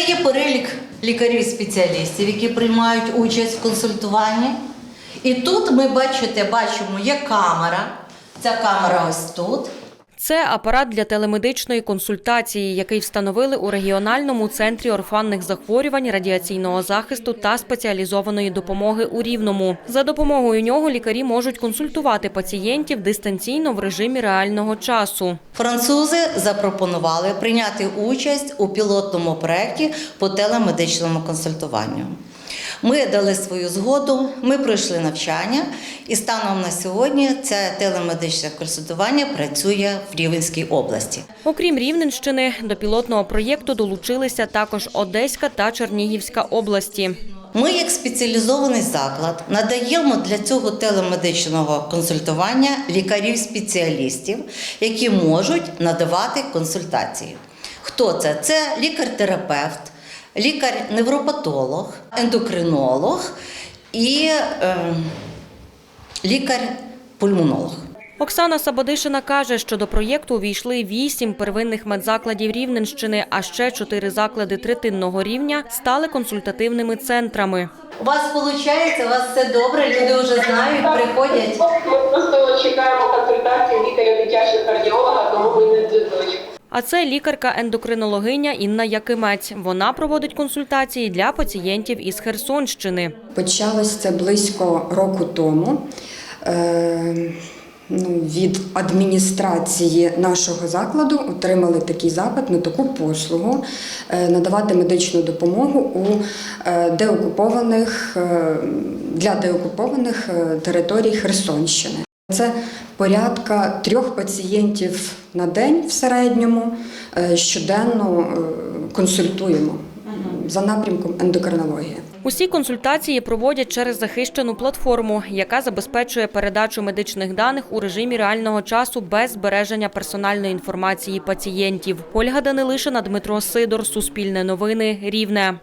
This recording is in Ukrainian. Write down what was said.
Це є перелік лікарів-спеціалістів, які приймають участь в консультуванні. І тут ми бачите, бачимо, є камера. Ця камера ось тут. Це апарат для телемедичної консультації, який встановили у регіональному центрі орфанних захворювань, радіаційного захисту та спеціалізованої допомоги у Рівному. За допомогою нього лікарі можуть консультувати пацієнтів дистанційно в режимі реального часу. Французи запропонували прийняти участь у пілотному проєкті по телемедичному консультуванню. Ми дали свою згоду, ми пройшли навчання, і станом на сьогодні це телемедичне консультування працює в Рівненській області. Окрім Рівненщини, до пілотного проєкту долучилися також Одеська та Чернігівська області. Ми, як спеціалізований заклад, надаємо для цього телемедичного консультування лікарів-спеціалістів, які можуть надавати консультації. Хто це? Це лікар-терапевт, лікар-невропатолог, ендокринолог і е, лікар-пульмонолог. Оксана Сабодишина каже, що до проєкту увійшли вісім первинних медзакладів Рівненщини, а ще чотири заклади третинного рівня стали консультативними центрами. У вас виходить, у вас все добре, люди вже знають, приходять. Ми просто чекаємо консультації лікаря дитячого кардіолога, тому ми не зв'язочку. А це лікарка-ендокринологиня Інна Якимець. Вона проводить консультації для пацієнтів із Херсонщини. Почалось це близько року тому. Е, ну, від адміністрації нашого закладу отримали такий запит на таку послугу е, надавати медичну допомогу у е, деокупованих для деокупованих територій Херсонщини. Це порядка трьох пацієнтів на день в середньому е, щоденно е, консультуємо за напрямком ендокринології. Усі консультації проводять через захищену платформу, яка забезпечує передачу медичних даних у режимі реального часу без збереження персональної інформації пацієнтів. Ольга Данилишина, Дмитро Сидор, Суспільне новини, Рівне.